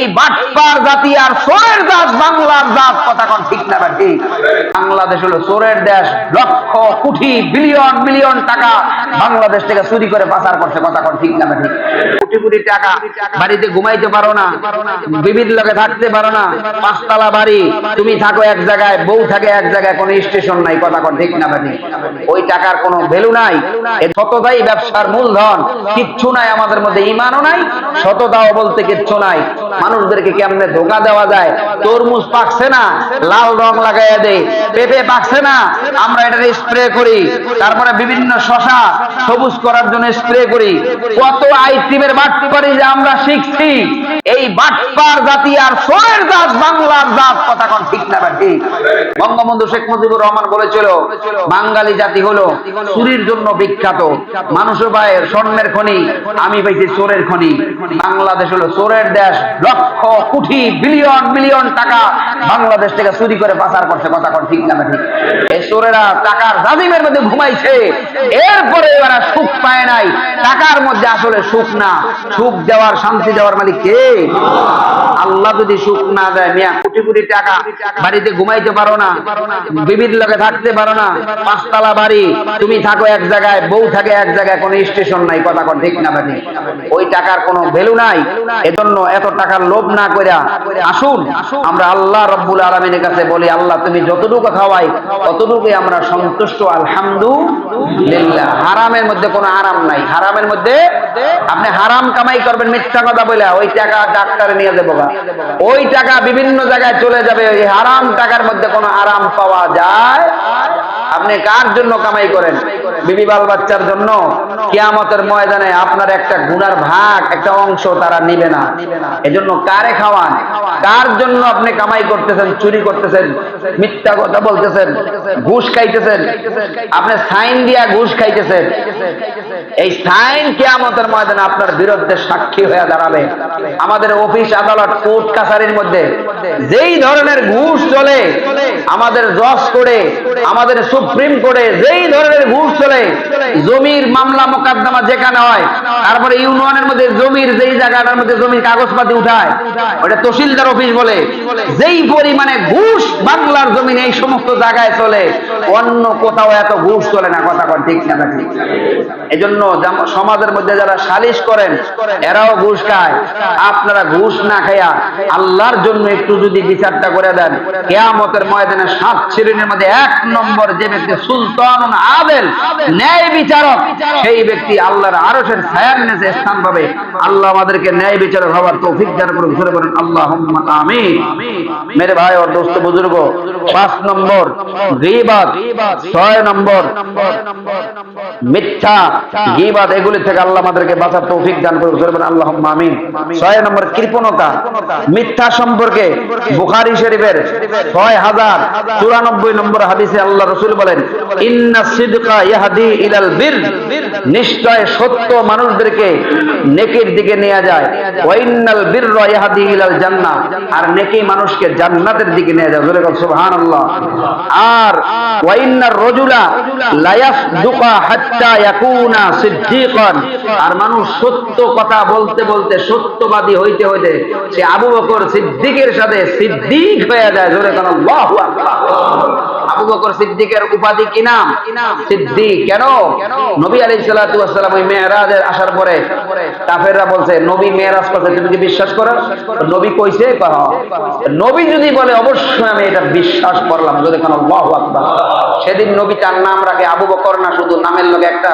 এই বাটপার জাতি আর সোরের জাত, বাংলার জাত, কথা কোন ঠিক না ঠিক? বাংলাদেশ হলো সোরের দেশ, লক্ষ, কোটি, বিলিয়ন, মিলিয়ন টাকা বাংলাদেশ থেকে চুরি করে পাচার করছে, কথা কোন ঠিক না ঠিক? কোটি কোটি টাকা বাড়িতে ঘুমাইতে পারো না বিবিধ লোকে থাকতে পারো না, পাঁচতলা বাড়ি, তুমি থাকো এক জায়গায়, বউ থাকে এক জায়গায়, কোনো স্টেশন নাই, কথা কোন ঠিক না ঠিক? ওই টাকার কোনো ভ্যালু নাই সততাই ব্যবসার মূলধন, কিচ্ছু নাই আমাদের মধ্যে, ইমানও নাই সততাও বলতে কিচ্ছু নাই, মানুষদেরকে কেমনে ধোকা দেওয়া যায়। তরমুজ পাকছে না, লাল রং লাগাইয়া দেয়। পেঁপে পাকছে না, আমরা এটা স্প্রে করি। তারপরে বিভিন্ন শশা সবুজ করার জন্য স্প্রে করি। কত আইটেমের বাটপারি যে আমরা শিখছি। এই বাটপার জাতি আর সোয়ের জাত, বাংলার জাত, কথা কোন ঠিক না বা ঠিক? বঙ্গবন্ধু শেখ মুজিবুর রহমান বলেছিল, বাঙালি জাতি হলো চুরির জন্য বিখ্যাত। মানুষ ভাইয়ের স্বর্ণের খনি, আমি পাইছি চোরের খনি। বাংলাদেশ হলো চোরের দেশ, লক্ষ কোটি বিলিয়ন মিলিয়ন টাকা বাংলাদেশ থেকে চুরি করে পাচার করছে, কথা কোন ঠিক না ঠিক এই চোরেরা টাকার জাজিমের মধ্যে ঘুমাইছে। এরপরে এরা সুখ পায় নাই। টাকার মধ্যে আসলে সুখ না। সুখ দেওয়ার, শান্তি দেওয়ার মালিক কে? আল্লাহ যদি সুখ না দেয়, মিয়া, কোটি কোটি টাকা বাড়িতে ঘুমাইতে পারো না। বিবিধ লোকে থাকতে পারো না। পাঁচতলা বাড়ি, তুমি থাকো এক জায়গায়, বউ থাকে এক জায়গায়, কোনো স্টেশন নাই, কথা কর ঠিক না ওই টাকার কোনো ভ্যালু নাই। এজন্য এত টাকার লোভ না আসুন, আমরা আল্লাহ রব্বুল আলমিনের কাছে বলি, আল্লাহ তুমি যতটুকু খাওয়াই, ততটুকুই আমরা সন্তুষ্ট, আলহামদুলিল্লাহ। হারামের মধ্যে কোনো আরাম নাই। হারামের মধ্যে আপনি হারাম কামাই করবেন, মিথ্যা কথা বলে ওই টাকা ডাক্তারে নিয়ে দেবো ওই টাকা বিভিন্ন জায়গায় চলে যাবে, ওই হারাম টাকার মধ্যে কোনো আরাম পাওয়া যায় আপনি কার জন্য কামাই করেন? বিবি বাল বাচ্চার জন্য? কিয়ামতের ময়দানে আপনার একটা গুনার ভাগ, একটা অংশ তারা নিবে না। এজন্য কারে খাওয়ান? কার জন্য আপনি কামাই করতেছেন, চুরি করতেছেন, মিথ্যা কথা বলতেছেন, ঘুষ খাইতেছেন? আপনি সাইন দিয়া ঘুষ খাইতেছেন। এই সাইন কিয়ামতের ময়দানে আপনার বিরুদ্ধে সাক্ষী হয়ে দাঁড়াবে। আমাদের অফিস, আদালত, কোর্ট, কাছারির মধ্যে যেই ধরনের ঘুষ চলে, আমাদের জজ করে, আমাদের সুপ্রিম কোর্টে যেই ধরনের ঘুষ চলে, জমির মামলা মোকদ্দমা যেখানে হয়, তারপরে ইউনিয়নের মধ্যে জমির, যেই জায়গাটার মধ্যে জমির কাগজপাতি উঠায়, ওটা তহসিলদার অফিস বলে। যেই পরিমাণে ঘুষ বাংলার জমিন এই সমস্ত জায়গায় চলে, অন্য কোথাও এত ঘুষ চলে না, কথা কর ঠিক না ঠিক এজন্য জন্য সমাজের মধ্যে যারা সালিশ করেন, এরাও ঘুষ খায়। আপনারা ঘুষ না খাইয়া আল্লাহর জন্য একটু যদি বিচারটা করে দেন, কেয়ামতের ময়দানে সাত শ্রেণির মধ্যে এক নম্বর যে ব্যক্তি সুলতান আদেল, ন্যায় বিচারক, সেই ব্যক্তি আল্লাহর আরশের ছায়ার নিচে স্থান পাবে। আল্লাহ আমাদেরকে ন্যায় বিচারক হবার তৌফিক দান করুন ঘুরে করেন আল্লাহ আমি মেরে ভাই ও দোস্ত বুজুর্গ, পাঁচ নম্বর ছয় নম্বর, মিথ্যা। গীবাত এগুলি থেকে আল্লাহ আমাদেরকে বাঁচার তৌফিক দান বলেন আল্লাহ আমিন। ছয় নম্বর কৃপণতা। মিথ্যা সম্পর্কে বুখারী শরীফের ছয় হাজার চুরানব্বই নম্বর হাদিসে আল্লাহ রসুল বলেন ইন্না সিদকা ইয়াহাদি ইলাল বীর। নিশ্চয় সত্য মানুষদেরকে নেকির দিকে নিয়ে যায়। ইয়াহাদি ইলাল জান্নাহ। আর নেকি মানুষকে জান্নাতের দিকে নিয়ে যায়। বলে সুবহানাল্লাহ। আর ওয়াইন্নার রজুলা লা ইয়াসদুকা হাত্তা ইয়াকুনা আর মানুষ সত্য কথা বলতে বলতে, সত্যবাদী হইতে হইতে সে আবু বকর সিদ্দিকের সাথে সিদ্দিক হয়ে যায়। জোরে কোন আবু বকর সিদ্দিকের উপাধি কি নাম? সিদ্দিক। কেন? নবী সালাতু সালাম ওই মেরাজের আসার পরে কাফেররা বলছে, নবী মেরাজ করছে তুমি কি বিশ্বাস করো? নবী কইছে নবী যদি বলে, অবশ্যই আমি এটা বিশ্বাস করলাম। যদি কোন আকবার। সেদিন নবী তার নাম রাখে আবু বকর না শুধু, নামের লগে একটা।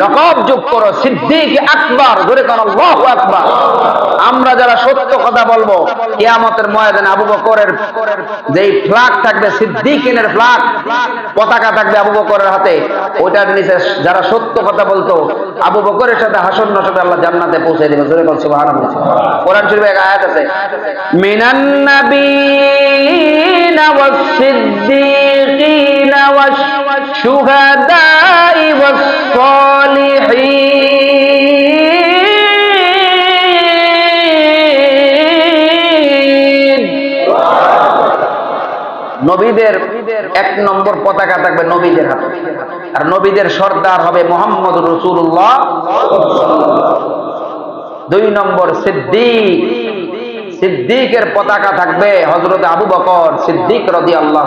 লকব যোগ করো, সিদ্দিক আকবার, ধরে কোন আল্লাহু আকবার। আমরা যারা সত্য কথা বলব, কিয়ামতের ময়দানে আবু বকরের যেই ফ্ল্যাগ থাকবে, সিদ্দিকিনের ফ্ল্যাগ পতাকা থাকবে আবু বকরের হাতে, ওইটার নিচে যারা সত্য কথা বলতো, আবু বকরের সাথে হাসন্ন সাথে আল্লাহ জান্নাতে পৌঁছে দেবে জোরে বল সুবহানাল্লাহ। কোরআন শরীফে এক আয়াত আছে মিনান নাবিয়িনা ওয়াস সিদ্দিকিনা শুহাদাই ওয়াস নবীদের এক নম্বর পতাকা থাকবে নবীদের হাতে। আর নবীদের সর্দার হবে মোহাম্মদ রসুল্লাহ দুই নম্বর সিদ্দিক। সিদ্দিকের পতাকা থাকবে হজরত আবু বকর সিদ্দিক রদি আল্লাহ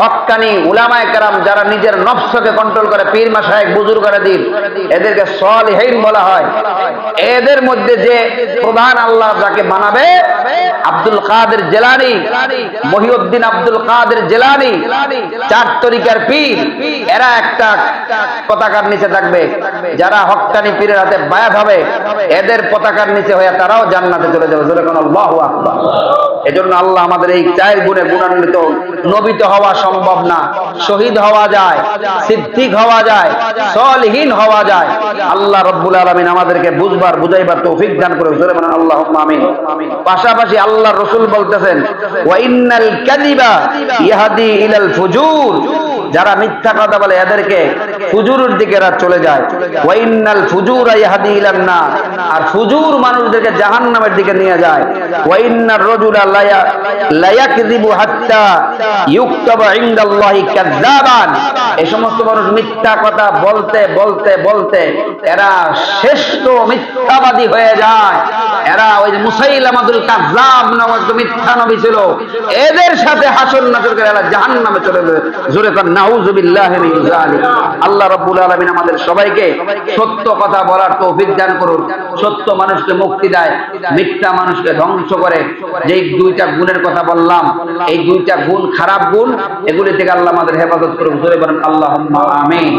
হক্কানি উলামায়ে কেরাম যারা নিজের নফসকে কন্ট্রোল করে, পীর মাসায়েক বুজুর করে দিন, এদেরকে সলিহীন বলা হয়। এদের মধ্যে যে প্রধান আল্লাহ যাকে বানাবে আব্দুল কাদের জেলানি, মহিউদ্দিন আব্দুল কাদের জেলানি, চার তরিকার পীর, এরা একটা পতাকার নিচে থাকবে। যারা হকানি পীরের হাতে বায়াত হবে, এদের পতাকার নিচে হয়ে তারাও জান্নাতে চলে যাবে। জোরে কোন আল্লাহ আকবার। এজন্য আল্লাহ আমাদের এই চার গুণে গুণান্বিত, নবিত হওয়া সম্ভব না। শহীদ হওয়া যায়, সিদ্দিক হওয়া যায়, সলহীন হওয়া যায়। আল্লাহ রব্বুল আলমিন আমাদেরকে বুঝবার, বুঝাইবার তৌফিক দান করে জোরে আল্লাহ আমিন। পাশাপাশি আল্লাহ রসুল বলতেছেন ওয়াইনাল কাযিবা ইহাদি ইলাল ফুজুর। যারা মিথ্যা কথা বলে, এদেরকে ফুজুরের দিকে এরা চলে যায়। ফুজুর নার। আর ফুজুর মানুষদেরকে জাহান্নামের দিকে নিয়ে যায়। সমস্ত মানুষ মিথ্যা কথা বলতে বলতে বলতে এরা শ্রেষ্ঠ মিথ্যাবাদী হয়ে যায়। এরা ওই যে মুসাইলামাদুল কাযযাব নামক যে মিথ্যা নবী ছিল, এদের সাথে হাসর নাসর করে এরা জাহান্নামে চলে যাবে জোরে মিন যালিক। আল্লাহ রাব্বুল আলামিন আমাদের সবাইকে সত্য কথা বলার তৌফিক দান করুন। সত্য মানুষকে মুক্তি দেয়, মিথ্যা মানুষকে ধ্বংস করে। যেই দুইটা গুণের কথা বললাম, এই দুইটা গুণ খারাপ গুণ, এগুলি থেকে আল্লাহ আমাদের হেফাজত করুন জোরে বলেন আল্লাহ আমিন।